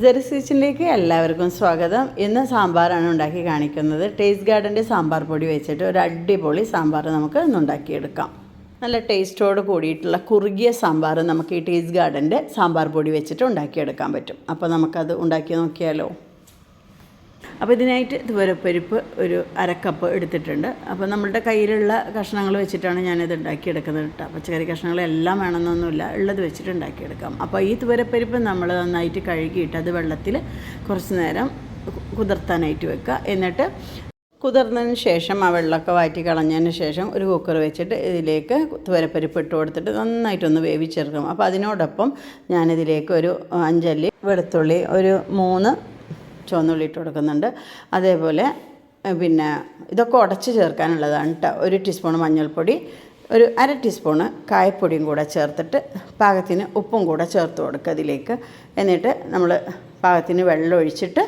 Jerry's കിച്ചണിലേക്ക് എല്ലാവർക്കും സ്വാഗതം. ഇന്ന് സാമ്പാറാണ് ഉണ്ടാക്കി കാണിക്കുന്നത്. ടേസ്റ്റ് ഗാർഡന്റെ സാമ്പാർ പൊടി വെച്ചിട്ട് ഒരു അടിപൊളി സാമ്പാർ നമുക്ക് ഇന്ന് ഉണ്ടാക്കിയെടുക്കാം. നല്ല ടേസ്റ്റോട് കൂടിയിട്ടുള്ള കുറുകിയ സാമ്പാർ നമുക്ക് ഈ ടേസ്റ്റ് ഗാർഡന്റെ സാമ്പാർ പൊടി വെച്ചിട്ട് ഉണ്ടാക്കിയെടുക്കാൻ പറ്റും. അപ്പോൾ നമുക്കത് ഉണ്ടാക്കി നോക്കിയാലോ? അപ്പോൾ ഇതിനായിട്ട് തുവരപ്പരിപ്പ് ഒരു അരക്കപ്പ് എടുത്തിട്ടുണ്ട്. അപ്പോൾ നമ്മളുടെ കയ്യിലുള്ള കഷ്ണങ്ങൾ വെച്ചിട്ടാണ് ഞാനിത് ഉണ്ടാക്കിയെടുക്കുന്നത് കേട്ടോ. പച്ചക്കറി കഷ്ണങ്ങളെല്ലാം വേണമെന്നൊന്നുമില്ല. ഉള്ളത് വെച്ചിട്ട് ഉണ്ടാക്കിയെടുക്കാം. അപ്പോൾ ഈ തുവരപ്പരിപ്പ് നമ്മൾ നന്നായിട്ട് കഴുകിയിട്ട് അത് വെള്ളത്തിൽ കുറച്ച് നേരം കുതിർത്താനായിട്ട് വെക്കുക. എന്നിട്ട് കുതിർന്നതിന് ശേഷം ആ വെള്ളമൊക്കെ വാറ്റി കളഞ്ഞതിന് ശേഷം ഒരു കുക്കർ വെച്ചിട്ട് ഇതിലേക്ക് തുവരപ്പരിപ്പ് ഇട്ട് കൊടുത്തിട്ട് നന്നായിട്ടൊന്ന് വേവിച്ചെടുക്കും അപ്പോൾ അതിനോടൊപ്പം ഞാനിതിലേക്ക് ഒരു അഞ്ചല്ലി വെളുത്തുള്ളി ഒരു മൂന്ന് ചുവന്നുള്ളി ഇട്ട് കൊടുക്കുന്നുണ്ട്. അതേപോലെ പിന്നെ ഇതൊക്കെ ഉടച്ച് ചേർക്കാനുള്ളതാണ് കേട്ടോ ഒരു ടീസ്പൂൺ മഞ്ഞൾപ്പൊടി ഒരു അര ടീസ്പൂണ് കായപ്പൊടിയും കൂടെ ചേർത്തിട്ട് പാകത്തിന് ഉപ്പും കൂടെ ചേർത്ത് കൊടുക്കുക അതിലേക്ക് എന്നിട്ട് നമ്മൾ പാകത്തിന് വെള്ളം ഒഴിച്ചിട്ട്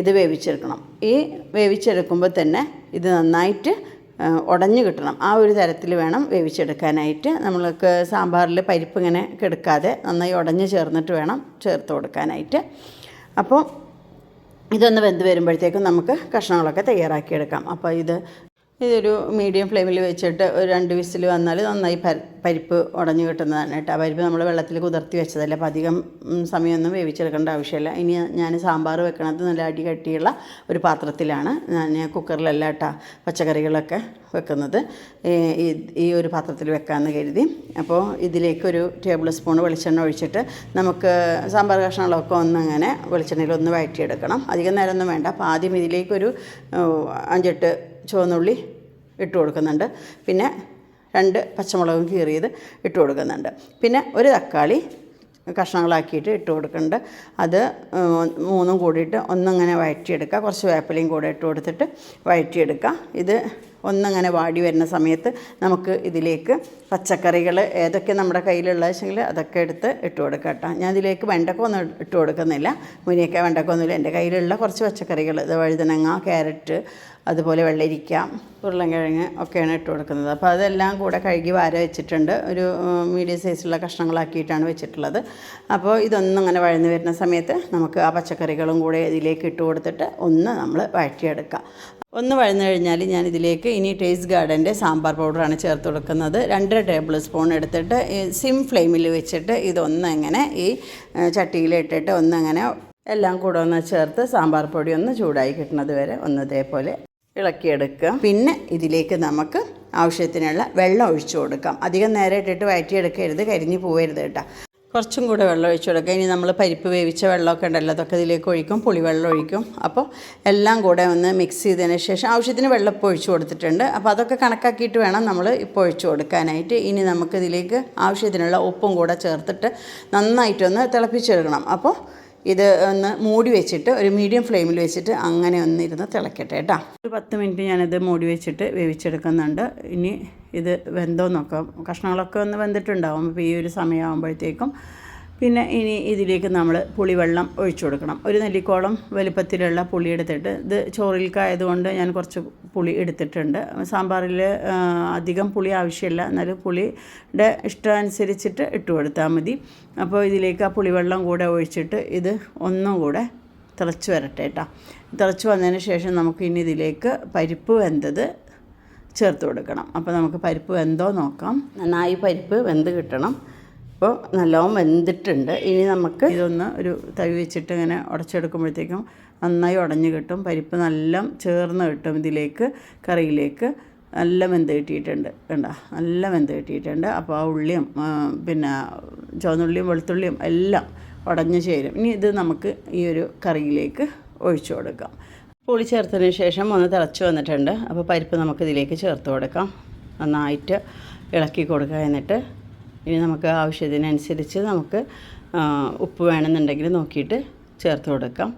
ഇത് വേവിച്ചെടുക്കണം. ഈ വേവിച്ചെടുക്കുമ്പോൾ തന്നെ ഇത് നന്നായിട്ട് ഉടഞ്ഞു കിട്ടണം. ആ ഒരു തരത്തിൽ വേണം വേവിച്ചെടുക്കാനായിട്ട്. നമ്മൾക്ക് സാമ്പാറിൽ പരിപ്പ് ഇങ്ങനെ കെടുക്കാതെ നന്നായി ഉടഞ്ഞു ചേർന്നിട്ട് വേണം ചേർത്ത് കൊടുക്കാനായിട്ട്. അപ്പോൾ ഇതൊന്ന് വെന്ത് വരുമ്പോഴത്തേക്കും നമുക്ക് കഷ്ണങ്ങളൊക്കെ തയ്യാറാക്കിയെടുക്കാം. അപ്പോൾ ഇത് ഇതൊരു മീഡിയം ഫ്ലെയിമിൽ വെച്ചിട്ട് ഒരു രണ്ട് വിസിൽ വന്നാൽ നന്നായി പരി- പരിപ്പ് ഉടഞ്ഞു കിട്ടുന്നതാണ് കേട്ടോ. പരിപ്പ് നമ്മൾ വെള്ളത്തിൽ കുതിർത്തി വെച്ചതല്ല? അപ്പോൾ അധികം സമയമൊന്നും വേവിച്ചെടുക്കേണ്ട ആവശ്യമില്ല. ഇനി ഞാൻ സാമ്പാർ വെക്കണത് നല്ല അടി കട്ടിയുള്ള ഒരു പാത്രത്തിലാണ് ഞാൻ കുക്കറിലല്ല കേട്ടോ പച്ചക്കറികളൊക്കെ വെക്കുന്നത്. ഈ ഒരു പാത്രത്തിൽ വെക്കാമെന്ന് കരുതി. അപ്പോൾ ഇതിലേക്ക് ഒരു ടേബിൾ സ്പൂൺ വെളിച്ചെണ്ണ ഒഴിച്ചിട്ട് നമുക്ക് സാമ്പാർ കഷ്ണങ്ങളൊക്കെ ഒന്നങ്ങനെ വെളിച്ചെണ്ണയിൽ ഒന്ന് വഴറ്റിയെടുക്കണം. അധികം നേരമൊന്നും വേണ്ട. അപ്പോൾ ആദ്യം ഇതിലേക്കൊരു അഞ്ചെട്ട് ചുവന്നുള്ളി ഇട്ട് കൊടുക്കുന്നുണ്ട്. പിന്നെ രണ്ട് പച്ചമുളകും കീറിയത് ഇട്ട് കൊടുക്കുന്നുണ്ട്. പിന്നെ ഒരു തക്കാളി കഷ്ണങ്ങളാക്കിയിട്ട് ഇട്ട് കൊടുക്കുന്നുണ്ട്. അത് മൂന്നും കൂടിയിട്ട് ഒന്നിങ്ങനെ വഴറ്റിയെടുക്കുക. കുറച്ച് വേപ്പിലയും കൂടെ ഇട്ട് കൊടുത്തിട്ട് വഴറ്റിയെടുക്കുക. ഇത് ഒന്നിങ്ങനെ വാടി വരുന്ന സമയത്ത് നമുക്ക് ഇതിലേക്ക് പച്ചക്കറികൾ ഏതൊക്കെ നമ്മുടെ കയ്യിലുള്ള വെച്ചെങ്കിൽ അതൊക്കെ എടുത്ത് ഇട്ട് കൊടുക്കുക കേട്ടോ. ഞാൻ ഇതിലേക്ക് വെണ്ടക്ക ഒന്നും ഇട്ട് കൊടുക്കുന്നില്ല. മുനിയൊക്കെ വെണ്ടക്ക ഒന്നുമില്ല. എന്റെ കയ്യിലുള്ള കുറച്ച് പച്ചക്കറികൾ ഇത് വഴുതനങ്ങ ക്യാരറ്റ് അതുപോലെ വെള്ളരിക്ക ഉരുളൻകിഴങ്ങ് ഒക്കെയാണ് ഇട്ട് കൊടുക്കുന്നത്. അപ്പോൾ അതെല്ലാം കൂടെ കഴുകി വാര വെച്ചിട്ടുണ്ട്. ഒരു മീഡിയം സൈസുള്ള കഷ്ണങ്ങളാക്കിയിട്ടാണ് വെച്ചിട്ടുള്ളത്. അപ്പോൾ ഇതൊന്നും അങ്ങനെ വഴന്ന് വരുന്ന സമയത്ത് നമുക്ക് ആ പച്ചക്കറികളും കൂടെ ഇതിലേക്ക് ഇട്ട് കൊടുത്തിട്ട് ഒന്ന് നമ്മൾ വഴറ്റിയെടുക്കാം. ഒന്ന് വഴന്നു കഴിഞ്ഞാൽ ഞാൻ ഇതിലേക്ക് ഇനി ടേസ്റ്റ് ഗാർഡന്റെ സാമ്പാർ പൗഡറാണ് ചേർത്ത് കൊടുക്കുന്നത്. രണ്ടര ടേബിൾ സ്പൂൺ എടുത്തിട്ട് സിം ഫ്ലെയിമിൽ വെച്ചിട്ട് ഇതൊന്ന് അങ്ങനെ ഈ ചട്ടിയിലിട്ടിട്ട് ഒന്നങ്ങനെ എല്ലാം കൂടെ ഒന്ന് ചേർത്ത് സാമ്പാർ പൊടി ഒന്ന് ചൂടായി കിട്ടുന്നത് വരെ ഒന്ന് ഇതേപോലെ ഇളക്കിയെടുക്കുക. പിന്നെ ഇതിലേക്ക് നമുക്ക് ആവശ്യത്തിനുള്ള വെള്ളം ഒഴിച്ചു കൊടുക്കാം. അധികം നേരം ഇട്ടിട്ട് വയറ്റിയെടുക്കരുത് കരിഞ്ഞു പോകരുത് കേട്ടോ. കുറച്ചും കൂടെ വെള്ളം ഒഴിച്ചു കൊടുക്കുക. ഇനി നമ്മൾ പരിപ്പ് വേവിച്ച വെള്ളമൊക്കെ ഉണ്ടല്ലോ അതൊക്കെ ഇതിലേക്ക് ഒഴിക്കും പുളിവെള്ളം ഒഴിക്കും. അപ്പോൾ എല്ലാം കൂടെ ഒന്ന് മിക്സ് ചെയ്തതിന് ശേഷം ആവശ്യത്തിന് വെള്ളം ഇപ്പോൾ ഒഴിച്ചു കൊടുത്തിട്ടുണ്ട്. അപ്പോൾ അതൊക്കെ കണക്കാക്കിയിട്ട് വേണം നമ്മൾ ഇപ്പോൾ ഒഴിച്ചു കൊടുക്കാനായിട്ട്. ഇനി നമുക്ക് ഇതിലേക്ക് ആവശ്യത്തിനുള്ള ഉപ്പും കൂടെ ചേർത്തിട്ട് നന്നായിട്ടൊന്ന് തിളപ്പിച്ചെടുക്കണം. അപ്പോൾ ഇത് ഒന്ന് മൂടി വെച്ചിട്ട് ഒരു മീഡിയം ഫ്ലെയിമിൽ വെച്ചിട്ട് അങ്ങനെ ഒന്ന് ഇരുന്ന് തിളക്കട്ടെ കേട്ടോ. ഒരു പത്ത് മിനിറ്റ് ഞാനിത് മൂടി വെച്ചിട്ട് വേവിച്ചെടുക്കുന്നുണ്ട്. ഇനി ഇത് വെന്തോ നോക്കാം. കഷ്ണങ്ങളൊക്കെ ഒന്ന് വെന്തിട്ടുണ്ടാവും. അപ്പോൾ ഈ ഒരു സമയമാകുമ്പോഴത്തേക്കും പിന്നെ ഇനി ഇതിലേക്ക് നമ്മൾ പുളിവെള്ളം ഒഴിച്ചു കൊടുക്കണം. ഒരു നെല്ലിക്കോളം വലുപ്പത്തിലുള്ള പുളി എടുത്തിട്ട് ഇത് ചോറിൽക്കായതുകൊണ്ട് ഞാൻ കുറച്ച് പുളി എടുത്തിട്ടുണ്ട്. സാമ്പാറിൽ അധികം പുളി ആവശ്യമില്ല. എന്നാലും പുളിയുടെ ഇഷ്ടം അനുസരിച്ചിട്ട് ഇട്ട് കൊടുത്താൽ മതി. അപ്പോൾ ഇതിലേക്ക് ആ പുളിവെള്ളം കൂടെ ഒഴിച്ചിട്ട് ഇത് ഒന്നും കൂടെ തിളച്ച് വരട്ടെ കേട്ടോ. തിളച്ച് വന്നതിന് ശേഷം നമുക്ക് ഇനി ഇതിലേക്ക് പരിപ്പ് വെന്തത് ചേർത്ത് കൊടുക്കണം. അപ്പോൾ നമുക്ക് പരിപ്പ് വെന്തോ നോക്കാം. നന്നായി പരിപ്പ് വെന്ത് കിട്ടണം. അപ്പോൾ നല്ലോണം വെന്തിട്ടുണ്ട്. ഇനി നമുക്ക് ഇതൊന്ന് ഒരു തവി വെച്ചിട്ട് ഇങ്ങനെ ഉടച്ചെടുക്കുമ്പോഴത്തേക്കും നന്നായി ഉടഞ്ഞു കിട്ടും. പരിപ്പ് നല്ല ചേർന്ന് കിട്ടും ഇതിലേക്ക് കറിയിലേക്ക്. നല്ല വെന്ത് കിട്ടിയിട്ടുണ്ട്. കണ്ട? നല്ല വെന്ത് കിട്ടിയിട്ടുണ്ട്. അപ്പോൾ ആ ഉള്ളിയും പിന്നെ ചുവന്നുള്ളിയും വെളുത്തുള്ളിയും എല്ലാം ഉടഞ്ഞു ചേരും. ഇനി ഇത് നമുക്ക് ഈ ഒരു കറിയിലേക്ക് ഒഴിച്ചു കൊടുക്കാം. പുളി ചേർത്തതിന് ശേഷം ഒന്ന് തിളച്ച് വന്നിട്ടുണ്ട്. അപ്പോൾ പരിപ്പ് നമുക്കിതിലേക്ക് ചേർത്ത് കൊടുക്കാം. നന്നായിട്ട് ഇളക്കി കൊടുക്കുക എന്നിട്ട് ഇനി നമുക്ക് ആവശ്യത്തിനനുസരിച്ച് നമുക്ക് ഉപ്പ് വേണമെന്നുണ്ടെങ്കിൽ നോക്കിയിട്ട് ചേർത്ത് കൊടുക്കാം.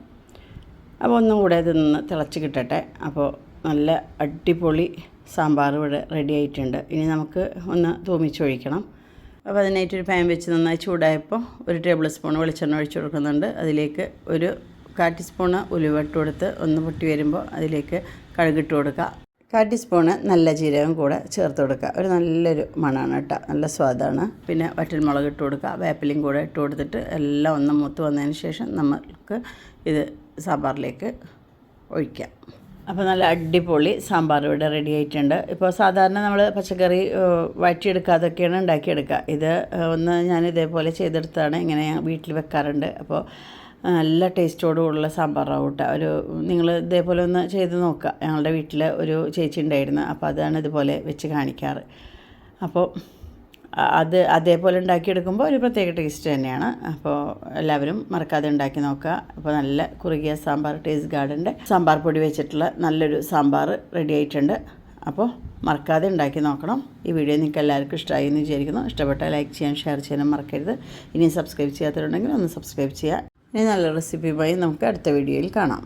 അപ്പോൾ ഒന്നും കൂടെ ഇതൊന്ന് തിളച്ച് കിട്ടട്ടെ. അപ്പോൾ നല്ല അടിപൊളി സാമ്പാർ ഇവിടെ റെഡി ആയിട്ടുണ്ട്. ഇനി നമുക്ക് ഒന്ന് തൂമിച്ചൊഴിക്കണം. അപ്പോൾ അതിനായിട്ടൊരു പാൻ വെച്ച് നന്നായി ചൂടായപ്പോൾ ഒരു ടേബിൾ സ്പൂൺ വെളിച്ചെണ്ണ ഒഴിച്ചു കൊടുക്കുന്നുണ്ട്. അതിലേക്ക് ഒരു കാ ടീസ്പൂണ് ഉലുവ ഇട്ട് കൊടുത്ത് ഒന്ന് പൊട്ടി വരുമ്പോൾ അതിലേക്ക് കഴുകിട്ട് കൊടുക്കുക. കാൽ ടീസ്പൂണ് നല്ല ജീരകം കൂടെ ചേർത്ത് കൊടുക്കുക. ഒരു നല്ലൊരു മണമാണ് കേട്ടോ. നല്ല സ്വാദാണ്. പിന്നെ വറ്റൽമുളക് ഇട്ട് കൊടുക്കുക. വേപ്പിലയും കൂടെ ഇട്ട് കൊടുത്തിട്ട് എല്ലാം ഒന്ന് മൂത്ത് വന്നതിന് ശേഷം നമുക്ക് ഇത് സാമ്പാറിലേക്ക് ഒഴിക്കാം. അപ്പോൾ നല്ല അടിപൊളി സാമ്പാർ ഇവിടെ റെഡി ആയിട്ടുണ്ട്. ഇപ്പോൾ സാധാരണ നമ്മൾ പച്ചക്കറി വഴറ്റിയെടുക്കാതൊക്കെയാണ് ഉണ്ടാക്കിയെടുക്കുക. ഇത് ഒന്ന് ഞാൻ ഇതേപോലെ ചെയ്തെടുത്താണ് ഇങ്ങനെ വീട്ടിൽ വെക്കാറുണ്ട്. അപ്പോൾ നല്ല ടേസ്റ്റോടുള്ള സാമ്പാർ കേട്ടോ ഒരു നിങ്ങൾ ഇതേപോലെ ഒന്ന് ചെയ്ത് നോക്കുക. ഞങ്ങളുടെ വീട്ടിൽ ഒരു ചേച്ചി ഉണ്ടായിരുന്നു. അപ്പോൾ അതാണ് ഇതുപോലെ വെച്ച് കാണിക്കാറ്. അപ്പോൾ അത് അതേപോലെ ഉണ്ടാക്കിയെടുക്കുമ്പോൾ ഒരു പ്രത്യേക ടേസ്റ്റ് തന്നെയാണ്. അപ്പോൾ എല്ലാവരും മറക്കാതെ ഉണ്ടാക്കി നോക്കുക. അപ്പോൾ നല്ല കുറുകിയ സാമ്പാർ ടേസ്റ്റ് ഗാർഡന്റെ സാമ്പാർ പൊടി വെച്ചിട്ടുള്ള നല്ലൊരു സാമ്പാർ റെഡി ആയിട്ടുണ്ട്. അപ്പോൾ മറക്കാതെ ഉണ്ടാക്കി നോക്കണം. ഈ വീഡിയോ നിങ്ങൾക്ക് എല്ലാവർക്കും ഇഷ്ടമായി എന്ന് വിചാരിക്കുന്നു. ഇഷ്ടപ്പെട്ടാൽ ലൈക്ക് ചെയ്യാൻ ഷെയർ ചെയ്യാനും മറക്കരുത്. ഇനി സബ്സ്ക്രൈബ് ചെയ്യാത്തവരുണ്ടെങ്കിൽ ഒന്ന് സബ്സ്ക്രൈബ് ചെയ്യുക. ഇനി നല്ല റെസിപ്പിയുമായി നമുക്ക് അടുത്ത വീഡിയോയിൽ കാണാം.